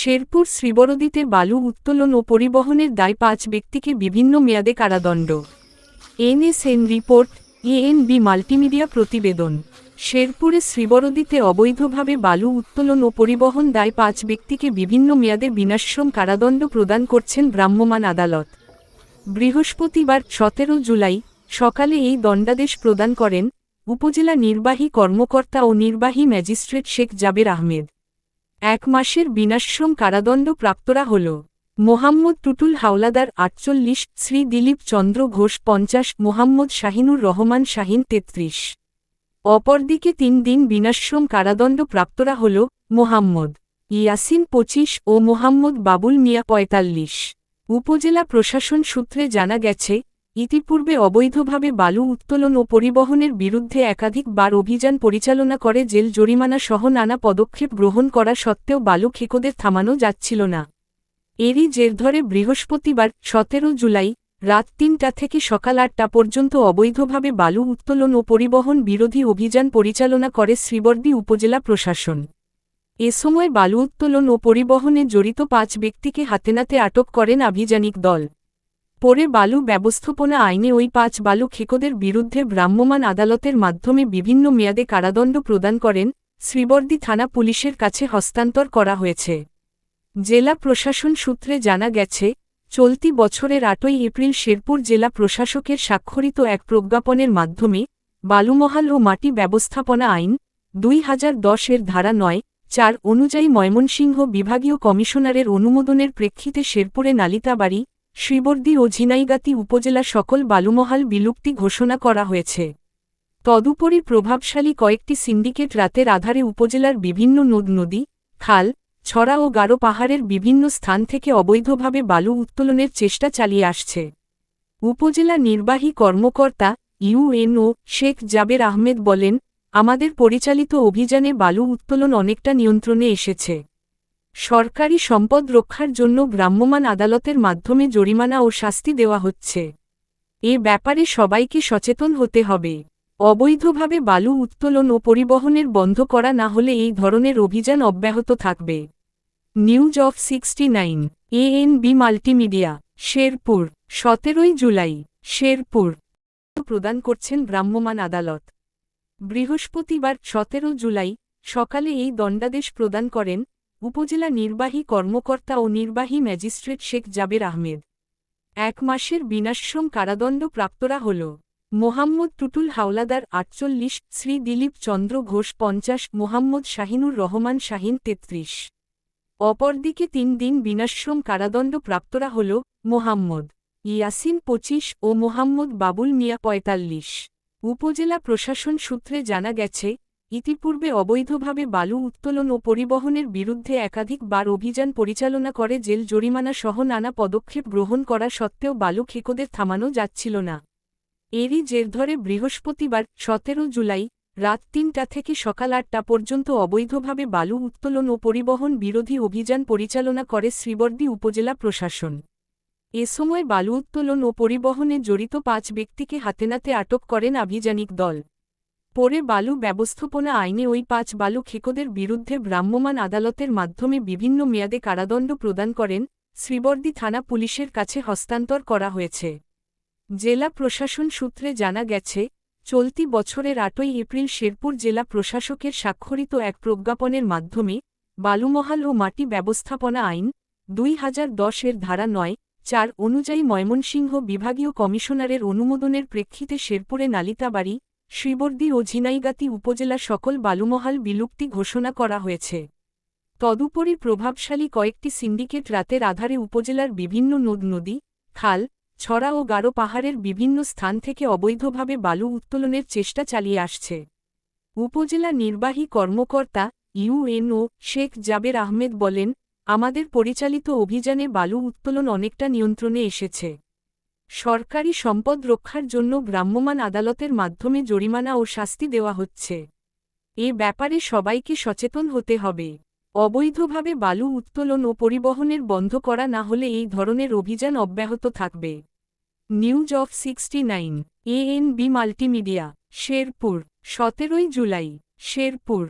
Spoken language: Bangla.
শেরপুর শ্রীবরদীতে বালু উত্তোলন ও পরিবহনের দায় পাঁচ ব্যক্তিকে বিভিন্ন মেয়াদে কারাদণ্ড। এনএসএন রিপোর্ট, এএনবি মাল্টিমিডিয়া প্রতিবেদন। শেরপুরে শ্রীবরদীতে অবৈধভাবে বালু উত্তোলন ও পরিবহন দায় পাঁচ ব্যক্তিকে বিভিন্ন মেয়াদে বিনাশ্রম কারাদণ্ড প্রদান করছেন ভ্রাম্যমাণ আদালত। বৃহস্পতিবার সতেরো জুলাই সকালে এই দণ্ডাদেশ প্রদান করেন উপজেলা নির্বাহী কর্মকর্তা ও নির্বাহী ম্যাজিস্ট্রেট শেখ জাবের আহমেদ। এক মাসের বিনাশ্রম কারাদণ্ড প্রাপ্তরা হল মোহাম্মদ টুটুল হাওলাদার আটচল্লিশ, শ্রী দিলীপ চন্দ্র ঘোষ পঞ্চাশ, মোহাম্মদ শাহিনুর রহমান শাহিন তেত্রিশ। অপরদিকে তিন দিন বিনাশ্রম কারাদণ্ড প্রাপ্তরা হল মোহাম্মদ ইয়াসিন পঁচিশ ও মোহাম্মদ বাবুল মিয়া পঁয়তাল্লিশ। উপজেলা প্রশাসন সূত্রে জানা গেছে ইতিপূর্বে অবৈধভাবে বালু উত্তোলন ও পরিবহনের বিরুদ্ধে একাধিকবার অভিযান পরিচালনা করে জেল জরিমানা সহ নানা পদক্ষেপ গ্রহণ করা সত্ত্বেও বালু খেকোদের থামানো যাচ্ছিল না। এরই জের ধরে বৃহস্পতিবার সতেরো জুলাই রাত তিনটা থেকে সকাল আটটা পর্যন্ত অবৈধভাবে বালু উত্তোলন ও পরিবহন বিরোধী অভিযান পরিচালনা করে শ্রীবর্দী উপজেলা প্রশাসন। এ সময় বালু উত্তোলন ও পরিবহনে জড়িত পাঁচ ব্যক্তিকে হাতেনাতে আটক করেন আভিযানিক দল। পরে বালু ব্যবস্থাপনা আইনে ওই পাঁচ বালু খেকোদের বিরুদ্ধে ভ্রাম্যমাণ আদালতের মাধ্যমে বিভিন্ন মেয়াদে কারাদণ্ড প্রদান করেন, শ্রীবর্দী থানা পুলিশের কাছে হস্তান্তর করা হয়েছে। জেলা প্রশাসন সূত্রে জানা গেছে, চলতি বছরের আটই এপ্রিল শেরপুর জেলা প্রশাসকের স্বাক্ষরিত এক প্রজ্ঞাপনের মাধ্যমে বালুমহাল ও মাটি ব্যবস্থাপনা আইন দুই হাজার দশের ধারা নয়, চার অনুযায়ী ময়মনসিংহ বিভাগীয় কমিশনারের অনুমোদনের প্রেক্ষিতে শেরপুরে নালিতাবাড়ি শ্রীবর্দী ও ঝিনাইগাতি উপজেলা সকল বালুমহাল বিলুপ্তি ঘোষণা করা হয়েছে। তদুপরি প্রভাবশালী কয়েকটি সিন্ডিকেট রাতের আধারে উপজেলার বিভিন্ন নদ, নদী, খাল, ছড়া ও গারো পাহাড়ের বিভিন্ন স্থান থেকে অবৈধভাবে বালু উত্তোলনের চেষ্টা চালিয়ে আসছে। উপজেলা নির্বাহী কর্মকর্তা ইউএনও শেখ জাবের আহমেদ বলেন, আমাদের পরিচালিত অভিযানে বালু উত্তোলন অনেকটা নিয়ন্ত্রণে এসেছে। সরকারি সম্পদ রক্ষার জন্য ভ্রাম্যমাণ আদালতের মাধ্যমে জরিমানা ও শাস্তি দেওয়া হচ্ছে। এ ব্যাপারে সবাইকে সচেতন হতে হবে। অবৈধভাবে বালু উত্তোলন ও পরিবহনের বন্ধ করা না হলে এই ধরনের অভিযান অব্যাহত থাকবে। News of sixty nine, ANB multimedia, Sherpur, সতেরোই জুলাই, শেরপুর। প্রদান করছেন ভ্রাম্যমাণ আদালত। বৃহস্পতিবার সতেরো জুলাই সকালে এই দণ্ডাদেশ প্রদান করেন উপজেলা নির্বাহী কর্মকর্তা ও নির্বাহী ম্যাজিস্ট্রেট শেখ জাবের আহমেদ। এক মাসের বিনাশ্রম কারাদণ্ড প্রাপ্তরা হল মোহাম্মদ টুটুল হাওলাদার আটচল্লিশ, শ্রী দিলীপ চন্দ্র ঘোষ পঞ্চাশ, মোহাম্মদ শাহিনুর রহমান শাহিন তেত্রিশ। অপরদিকে তিন দিন বিনাশ্রম কারাদণ্ড প্রাপ্তরা হল মোহাম্মদ ইয়াসিন পঁচিশ ও মোহাম্মদ বাবুল মিয়া পঁয়তাল্লিশ। উপজেলা প্রশাসন সূত্রে জানা গেছে ইতিপূর্বে অবৈধভাবে বালু উত্তোলন ও পরিবহনের বিরুদ্ধে একাধিকবার অভিযান পরিচালনা করে জেল জরিমানা সহ নানা পদক্ষেপ গ্রহণ করা সত্ত্বেও বালু খেকোদের থামানো যাচ্ছিল না। এরই জের ধরে বৃহস্পতিবার সতেরো জুলাই রাত তিনটা থেকে সকাল আটটা পর্যন্ত অবৈধভাবে বালু উত্তোলন ও পরিবহন বিরোধী অভিযান পরিচালনা করে শ্রীবর্দী উপজেলা প্রশাসন। এ সময় বালু উত্তোলন ও পরিবহনে জড়িত পাঁচ ব্যক্তিকে হাতেনাতে আটক করেন আভিযানিক দল। পরে বালু ব্যবস্থাপনা আইনে ওই পাঁচ বালু খেকোদের বিরুদ্ধে ভ্রাম্যমাণ আদালতের মাধ্যমে বিভিন্ন মেয়াদে কারাদণ্ড প্রদান করেন, শ্রীবর্দী থানা পুলিশের কাছে হস্তান্তর করা হয়েছে। জেলা প্রশাসন সূত্রে জানা গেছে, চলতি বছরের আটই এপ্রিল শেরপুর জেলা প্রশাসকের স্বাক্ষরিত এক প্রজ্ঞাপনের মাধ্যমে বালুমহাল ও মাটি ব্যবস্থাপনা আইন দুই হাজার দশের ধারা নয়, চার অনুযায়ী ময়মনসিংহ বিভাগীয় কমিশনারের অনুমোদনের প্রেক্ষিতে শেরপুরে নালিতাবাড়ি শ্রীবর্দী ও ঝিনাইগাতি উপজেলা সকল বালুমহাল বিলুপ্তি ঘোষণা করা হয়েছে। তদুপরি প্রভাবশালী কয়েকটি সিন্ডিকেট রাতের আধারে উপজেলার বিভিন্ন নদ, নদী, খাল, ছড়া ও গারো পাহাড়ের বিভিন্ন স্থান থেকে অবৈধভাবে বালু উত্তোলনের চেষ্টা চালিয়ে আসছে। উপজেলা নির্বাহী কর্মকর্তা ইউএনও শেখ জাবের আহমেদ বলেন, আমাদের পরিচালিত অভিযানে বালু উত্তোলন অনেকটা নিয়ন্ত্রণে এসেছে। সরকারি সম্পদ রক্ষার জন্য ভ্রাম্যমাণ আদালতের মাধ্যমে জরিমানা ও শাস্তি দেওয়া হচ্ছে। এ ব্যাপারে সবাইকে সচেতন হতে হবে। অবৈধভাবে বালু উত্তোলন ও পরিবহনের বন্ধ করা না হলে এই ধরনের অভিযান অব্যাহত থাকবে। News of sixty nine, ANB multimedia, Sherpur, সতেরোই জুলাই, শেরপুর।